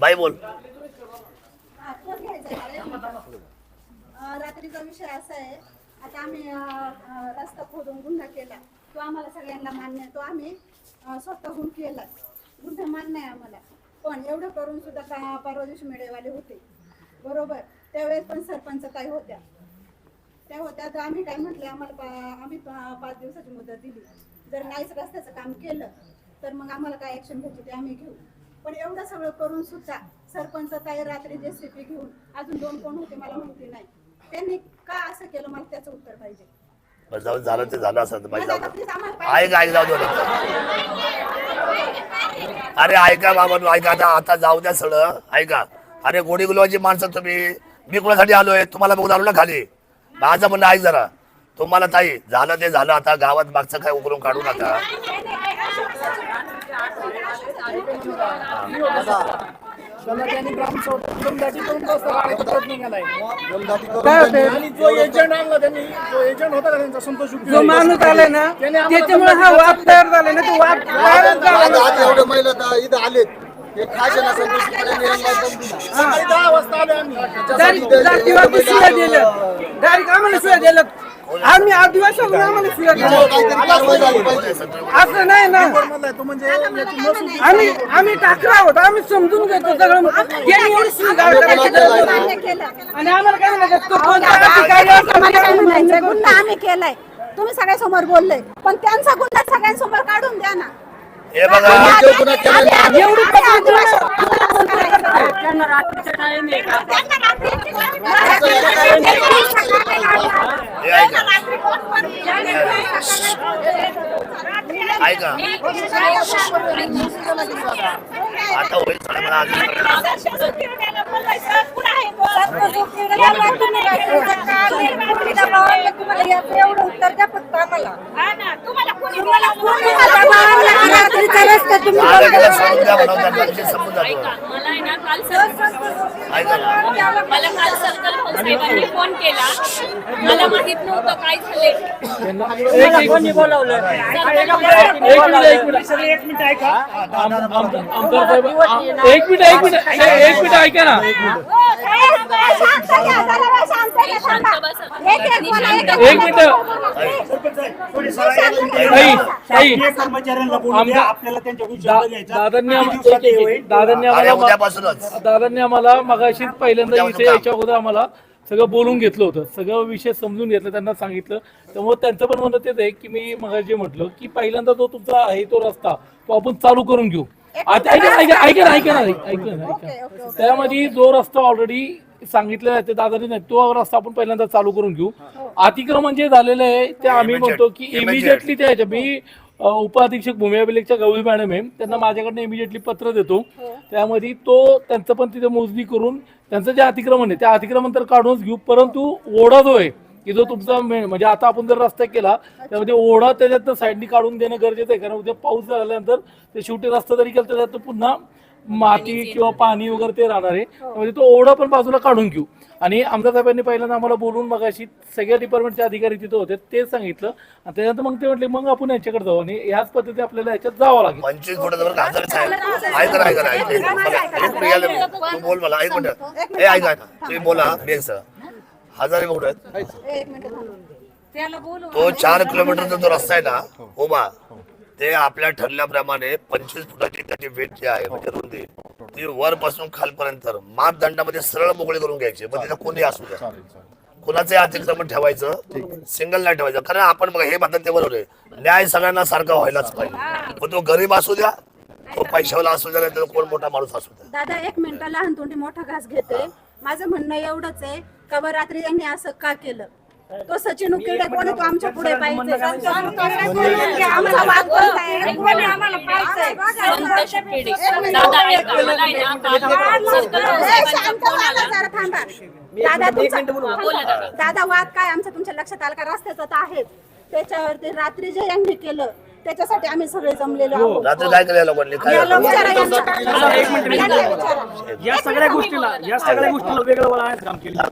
Bye बोल. रात्रीचा विषय असा आहे. आता आम्ही रस्ता खोदून गुन्हा केला. तो आम्हाला सगळ्यांना मान्य आहे. तो आम्ही स्वतःहून केला. गुन्हा मान्य आहे आम्हाला. पण एवढं करून सुद्धा का परवा दिवशी मेळेवाले होते? बरोबर. त्यावेळेस पण सरपंच काही होत्या. त्या होत्या. तर आम्ही काय म्हटलं आम्हाला आम्ही पाच दिवसाची मुदत दिली. जर नाहीच रस्त्याचं काम केलं तर मग आम्हाला काय ऍक्शन घ्यायची ते आम्ही घेऊ. पण एवढं सगळं करून सुद्धा सरपंच ताई रात्री जेसीपी घेऊन अजून दोन कोण होते मला माहिती नाही. त्यांनी का असं केलं मला त्याचं उत्तर पाहिजे? बरं, जाऊ दे, झालं ते झालं असं मग जाऊ दे. ऐक ऐक जाऊ दे अरे ऐका बाबा ऐका आता आता जाऊ द्या सगळं. ऐका. अरे गोडी गुलवाची माणसं तुम्ही. मी कोणासाठी आलोय? तुम्हाला बघून आलो ना खाली. माझं म्हणणं ऐक जरा. तुम्हाला ताई झालं ते झालं. आता गावात मागचं काय उकरून काढू नका. काय होते आणि जो एजंट आणला त्यांनी जो एजंट होता का त्यांचा संतोष जो माणूस आलाय ना त्याच्यामुळे हा वाद तयार झाला ना तो वाद वादच झाला एवढे महिला आता इथं आलेत? हे जातीवादी शिव्या दिलं डायरेक्ट आम्हाला शिव्या दिलं आम्ही आदिवासी आहोत, आम्हाला पाहिजे असं नाही ना म्हणजे आम्ही आम्ही टाकला आहोत आम्ही समजून घेतो सगळं त्यांनी एवढी शिव्या करायची गरज मान्य नाही. केलं आणि आम्हाला काय तो कोणता काय म्हणायचं गुन्हा आम्ही केलाय तुम्ही सगळ्यासमोर बोलले पण त्यांचा गुन्हा सगळ्यांसमोर काढून द्या ना हे बघा आम्ही- आदिवासी आम्हाला ऐका. आता होईल साडे मला एवढं उत्तर द्या फक्त आम्हाला जातो काल सर ऐका ना मला काल सर्कल साहेबांनी फोन केला. मला माहीत नव्हतं काय झालंय. एक मिनिट ऐका. एक मिनिट एक मिनिट. एक मिनिट ऐका ना. एक मिनिट ताई ताई आमदार आपल्याला त्यांच्या विषयावर घ्यायचा. दादांनी किती हे होईल? दादांनी अरे आम्हाला उद्यापासूनच दादांनी आम्हाला मगाशी पहिल्यांदा काम. याच्या अगोदर आम्हाला सगळं बोलून घेतलं होतं सगळं विषय समजून घेतलं त्यांना सांगितलं त्यामुळे त्यांचं पण म्हणणं तेच आहे की मी मग जे म्हटलं की पहिल्यांदा जो तुमचा आहे तो रस्ता तो आपण चालू करून घेऊ आता ऐका ऐका ऐका ना ऐका ना ऐका ना ऐका त्यामध्ये जो रस्ता ऑलरेडी सांगितलेला आहे ते दादानी नाही तो रस्ता आपण पहिल्यांदा चालू करून घेऊ. अतिक्रमण जे झालेलं आहे ते आम्ही. म्हणतो की. इमिजिएटली ते ह्याच्या मी अ, उपअधीक्षक भूमी अभिलेखच्या गवळी मॅडम आहे त्यांना माझ्याकडनं इमिजिएटली पत्र देतो. त्यामध्ये तो त्यांचं पण तिथे मोजणी करून त्यांचं जे अतिक्रमण आहे त्या अतिक्रमण तर काढूनच घेऊ परंतु ओढा जो आहे की जो तुमचा मे- म्हणजे आता आपण जर रस्ता केला त्यामध्ये ओढा त्याच्यात साईडनी काढून देणं गरजेचं आहे. कारण उद्या पाऊस झाल्यानंतर ते शेवटी रस्ता जरी केला तर त्यात पुन्हा माती किंवा पाणी वगैरे ते राहणार आहे. त्यामध्ये तो ओढा पण बाजूला काढून घेऊ. आणि आमदार साहेबांनी पहिल्यांदा आम्हाला बोलून मग अशी सगळ्या डिपार्टमेंटचे अधिकारी तिथे होते ते सांगितलं. आणि त्यानंतर मग ते म्हटले मग आपण यांच्याकडे जाऊ. आणि याच पद्धती आपल्याला याच्यात जावं लागेल. पंचवीस फुटाचं बरं हजार साहेब. ऐका ना ऐका ना ऐक एक मला एक मिनिट यायला दे. तू बोल मला एक मिनिट हे ऐका तुम्ही बोला बेग सर. हजार फूट आहेत? एक मिनिट थांबा. तो चार किलोमीटरचा जो रस्ता आहे ना उभा. ते आपल्या ठरल्याप्रमाणे पंचवीस फुटाची त्याची वेट जी आहे म्हणजे रुंदी ती वरपासून खालपर्यंत मापदंडामध्ये सरळ मोकळी करून घ्यायची. मग तिथं कोणी असू द्या. कुणाचे अतिक्रमण ठेवायचं सिंगल नाही ठेवायचं. कारण आपण बघा हे म्हणतात ते बरोबर आहे. न्याय सगळ्यांना सारखा व्हायलाच पाहिजे. मग तो गरीब असू द्या तो पैशावाला असू द्या नाही तर कोण मोठा माणूस असू द्या. दादा एक मिनिट. लहान तोंडी मोठा घास घेते. माझं म्हणणं एवढंच आहे का बरं रात्री यांनी असं का केलं? तो सचिन उकिरडे कोणी तो आमच्या पुढे पाहिजे आमचा वाद कोणता आहे? कोणी आम्हाला पाहिजे संतोष पेढे दादा ऐका मला आहे ना. काल सर्कल भाऊ ए, साहेबांचा शांत फोन व्हा आला ना जरा थांबा. दादा तुमचा बोला. दादा. दादा वाद काय? आमच्या तुमच्या लक्षात आला का? रस्त्याचा तर आहेच त्याच्यावरती रात्री जे यांनी केलं. त्याच्यासाठी आम्ही सगळे जमलेलो आहोत रात्री काय केलं लोकांनी काय याला झालं? विचारा यांना. यांना विचारा. या सगळ्या गोष्टीला या सगळ्या गोष्टीला वेगळं बोलायचं काम केलं.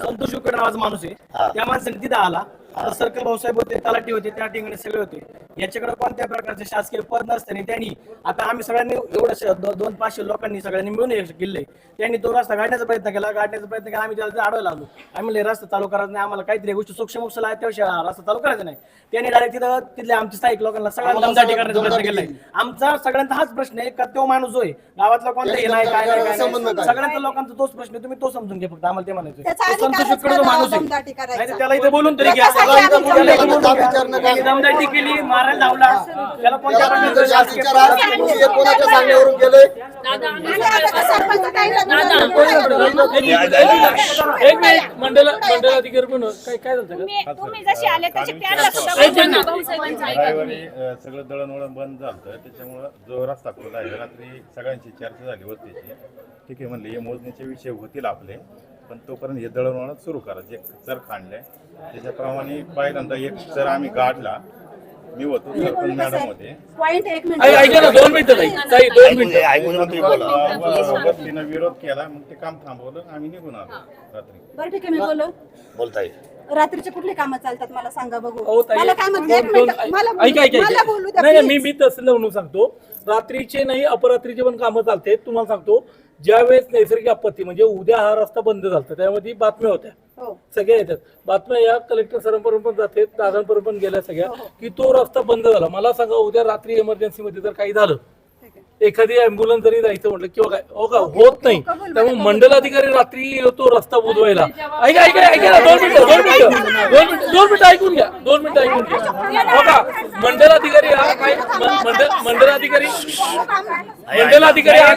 संतोष उकडे नावाचा माणूस आहे त्या माणसाने तिथं आला आता सर्कल भाऊसाहेब होते तलाठी होते त्या ठिकाणी सगळे होते. याच्याकडे कोणत्या प्रकारचे शासकीय पद नसताना त्यांनी आता आम्ही सगळ्यांनी एवढं दोन पाचशे लोकांनी सगळ्यांनी मिळून हे केले. त्यांनी तो रस्ता गाडण्याचा प्रयत्न केला गाडण्याचा प्रयत्न केला आम्ही त्याला अडवायला लागलो आम्ही रस्ता चालू करायचा नाही आम्हाला काहीतरी गोष्टी सूक्ष्म उचल आहे त्याविषयी रस्ता चालू करायचा नाही. त्यांनी डायरेक्ट तिथं तिथल्या आमच्या स्थायिक लोकांना सगळ्यांना केलाय. आमचा सगळ्यांचा हाच प्रश्न आहे का तो माणूस जो आहे गावातला कोणता हे नाही काय नाही? सगळ्यांचा लोकांचा तोच प्रश्न आहे, तुम्ही तो समजून घ्या फक्त आम्हाला ते म्हणायचं संतोष माणूस आहे. त्याला इथे बोलून तरी घ्या. दमदाटी केली मारायला लावला त्याला कोणत्या हे कोणाच्या सांगण्यावरून दादा. एक मिनिट मंडल मंडलाधिकारी पण काय काय झालं तुम्ही आले त्यांना सुद्धा सगळं दळणवळण बंद झालं त्याच्यामुळं जो रस्ता खुला आहे रात्री सगळ्यांची चर्चा झाली होती ठीक आहे म्हणले हे मोजणीचे विषय होतील आपले पण तोपर्यंत हे दळणवळण सुरू करा. जे चर खांडलंय त्याच्याप्रमाणे पहिल्यांदा एक चर आम्ही काढला मी होतो मॅडम होते. पॉइंट एक ऐ- मिनिट ऐका ना दोन मिनिटं ताई. ताई दोन ऐकून मिनिटं. घे, ऐकून घे, तुम्ही बोला. वस्तीनं विरोध केला मग ते काम थांबवलं आम्ही निघून आलो. रात्री. बरं ठीक आहे मी बोलू. बोलताय. रात्रीचे कुठले कामं चालतात मला सांगा बघू. ताई, मला काय म्हणते एक दोन- दोन- मिनिट मला ऐका ऐका बोलू- मला ऐका. बोलू द्या नाही नाही, मी. मी तसं म्हणून सांगतो. रात्रीचे नाही अपरात्रीचे पण कामं चालते तुम्हाला सांगतो ज्यावेळेस नैसर्गिक आपत्ती म्हणजे उद्या हा रस्ता बंद झाला त्यामध्ये बातम्या होत्या. हो. सगळ्या येतात. बातम्या या कलेक्टर सरांपर्यंत पण जाते दादांपर्यंत पण गेल्या सगळ्या हो, की तो रस्ता बंद झाला. मला सांगा उद्या रात्री इमर्जन्सी मध्ये जर काही झालं. एखादी अँब्युलन्स जरी जायचं म्हटलं किंवा काय हो का? होत नाही. त्यामुळे. मंडलाधिकारी रात्री तो रस्ता बुजवायला. ऐका ऐका ऐका ना दोन मिनिटं दोन मिनिटं दोन मिनिटं दोन मिनिटं ऐकून घ्या दोन मिनिटं ऐकून घ्या. हो का? मंडलाधिकारी हा काय? मंडल मंडलाधिकारी? मंडलाधिकारी हा-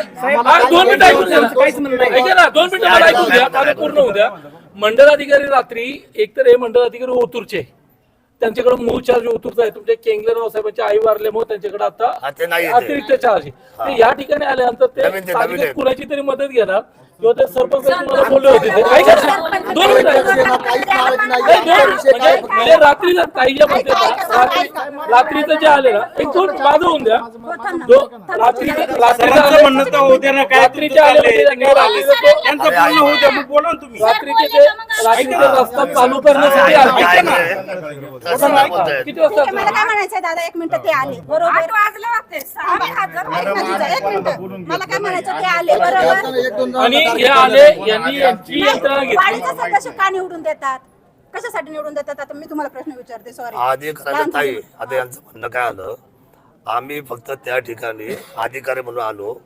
हा, दोन मिनिटं ऐकून घ्या. ना. ऐका ना दोन मिनिटं मला ऐकून घ्या पूर्ण होऊ द्या. मंडलाधिकारी रात्री एकतर हे मंडलाधिकारी ओतूरचे. त्यांच्याकडे मूळ चार्ज ओतूरचा आहे तुमच्या केंगले रावसाहेबांची आई वारल्यामुळे त्यांच्याकडे हा, आता ते नाही येते. अतिरिक्त चार्ज आहे. ते या ठिकाणी आल्यानंतर ते नवीन ते- नवीन. कुणाची तरी मदत घेणार किंवा ते सरपंच तुम्हाला बोलले होते ते. ऐका ना, दोन मिनिटं. ऐका. काहीच मारायचं नाही नाही, दोन विषय काय म्हणजे म्हणजे रात्रीचं काही जे म्हणते ना, रात्री रात्रीचं जे आले ना एक दोन माझं होऊन द्या. दो- रात्रीचं रात्रीचं सरांचं म्हणणं तर होऊ द्या ना, काय रात्रीचे आले त्यांनी रात्रीचं तो- त्यांचं पूर्ण होऊ द्या मग बोला ना तुम्ही. रात्रीचे ते रात्रीचा रस्ता चालू करण्यासाठी आले. ऐका ना. हो. किती वाजता मला काय म्हणायचं दादा? एक मिनिट ते आले. बरोबर. आम्ही हजर नाही ना तिथं. एक मिनिट मला काय म्हणायचं ते आले बरोबर? एक दोन आणि हे आले यांनी यांची यंत्रणा घेतली. वाढीचा सदस्य का निवडून देतात? कशासाठी निवडून देतात? आता मी तुम्हाला प्रश्न विचारते सॉरी अधिकाऱ्याचं ताई आता यांचं म्हणणं काय आलं? आम्ही फक्त त्या ठिकाणी अधिकारी म्हणून आलो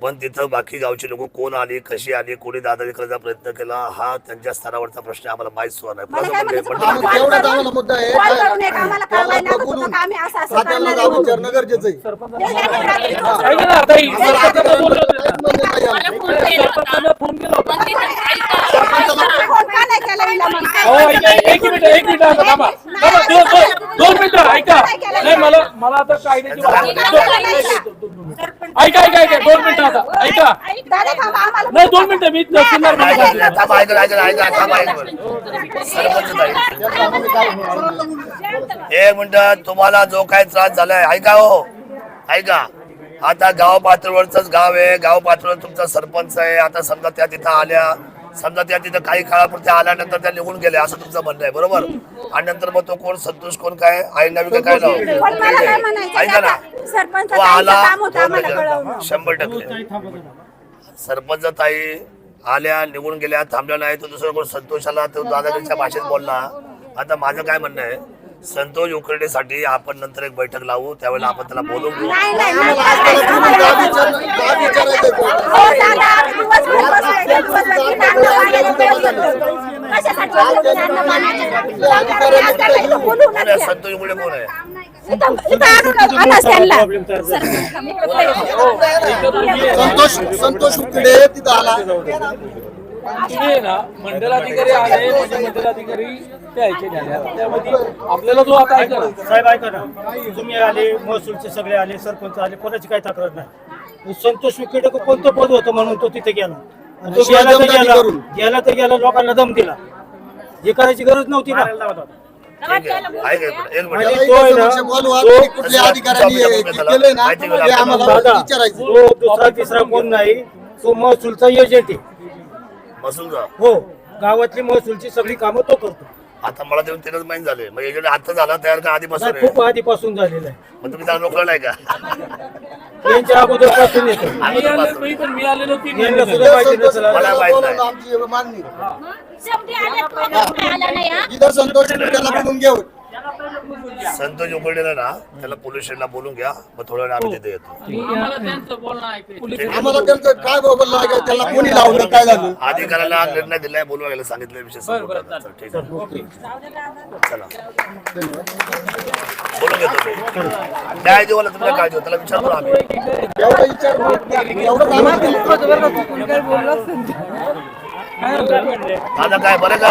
पण तिथं बाकी गावची लोक कोण आली कशी आली कोणी दादागिरी करायचा प्रयत्न केला हा त्यांच्या स्तरावरचा प्रश्न आम्हाला माहीत सुद्धा नाही. मला काय कोणाचं म्हणायचं? म्हणणं फक्त आहे? एवढा चांगला मुद्दा आहे. कॉल करून एक आम्हाला त्याला कळवायला लागत बघून होतं का आम्ही असं असं खात्याला करणार जाऊन आहे. विचारणं गरजेचं आहे. ते त्यांनी रात्री ऐका ना आता ही सरपंचाला बोलले होते ना. काय आहे? मला फोन केला होता. सरपंचाला फोन केला होता पण तिथं ऐका. फोन का नाही केला हिला मग? अहो ऐका एक मिनिट एक मिनिट आता थांबा थांबा दोन दोन दोन मिनिटं ऐका नाही मला मला आता कायद्याची ऐका ऐका ऐका दोन मिनिटं आता ऐका दादा थांबा, आम्हाला नाही दोन मिनिटं मी तहसीलदार नाही, म्हणून नाही, नाही, थांबा, ऐका, ऐका, ऐका, थांबा, एक मिनिट. सरपंच ताई. एक मिनिट तुम्हाला जो काही त्रास झालाय ऐका हो ऐका आता गाव पातळीवरच गाव आहे. गाव पातळीवर तुमचा सरपंच आहे. आता समजा त्या तिथं आल्या. समजा त्या तिथं काही काळापुरत्या आल्यानंतर त्या निघून गेल्या असं तुमचं म्हणणं आहे. बरोबर? आणि नंतर मग तो कोण? संतोष कोण काय? आई नवी काय नाव पण मला काय म्हणायचं ऐका ना तो आला. शंभर टक्के. सरपंच ताई आल्या निघून गेल्या थांबल्या नाही तो दुसरा कोण? संतोष आला तो दादागिरीच्या भाषेत बोलला. आता माझं काय म्हणणं आहे? संतोष उकरडेसाठी आपण नंतर एक बैठक लावू त्यावेळेला आपण त्याला बोलून घेऊ नाही नाही नाही? हो, दादा, दिवसभर दिवसभर तिथं अन्न पाण्याचं. कशासाठी अन्न पाण्याचं? कोण आहे? घ्या. संतोष मुळे कोण आहे इथं इथं आणून- आणा त्यांना. संतोष संतोष उकडे तिथं आला आहे ना मंडलाधिकारी आले म्हणजे मंडलाधिकारी आले त्यामध्ये आपल्याला जो आता ऐका ना साहेब ऐका ना. तुम्ही आले महसूलचे सगळे आले सरपंच आले कोणाची काही तक्रार नाही. संतोष विखेडे कोणतं पद होतं म्हणून तो तिथे गेला? तो गेला तर गेला. करून. गेला तर गेला लोकांना दम दिला. हे करायची गरज नव्हती ना. हे दुसरा तिसरा कोण नाही तो महसूलचा एजंट आहे. मसूलचा हो गावातली महसूलची सगळी कामं तो करतो. आता मला देऊन तीनच महिने झाले. मग एजंट आता झाला तयार का आधीपासून आहे? खूप आधीपासून झालेलं आहे. मग तुम्ही त्याला रोखलं नाही का? यांच्या अगोदरपासून येतो मी आलेलो नाही, पण मी आलेलो तीन यांना महिने सुद्धा माहिती नसेल मला माहीत नाही. आमची मागणी शेवटी आल्या कोणी आला नाही हा? इथं संतोष त्याला बोलून घेऊ संतोष उकडलेला ना त्याला पोलीस स्टेशनला बोलून घ्या मग थोड्या वेळ आम्ही तिथे येतो. आम्हाला त्यांचं बोलणं ऐकायचं. आम्हाला त्यांचं काय बोललं आहे का त्याला कोणी लावलं काय झालं? अधिकाऱ्याला निर्णय दिलाय बोलवायला सांगितलं विषय. चल, ठीक आहे. चला. बोलून घेतो मी. न्याय देवाला तुम्हाला काय देऊ त्याला विचारतो आम्ही. एवढं विचार एवढं कामात केलं. दादा काय बरं का?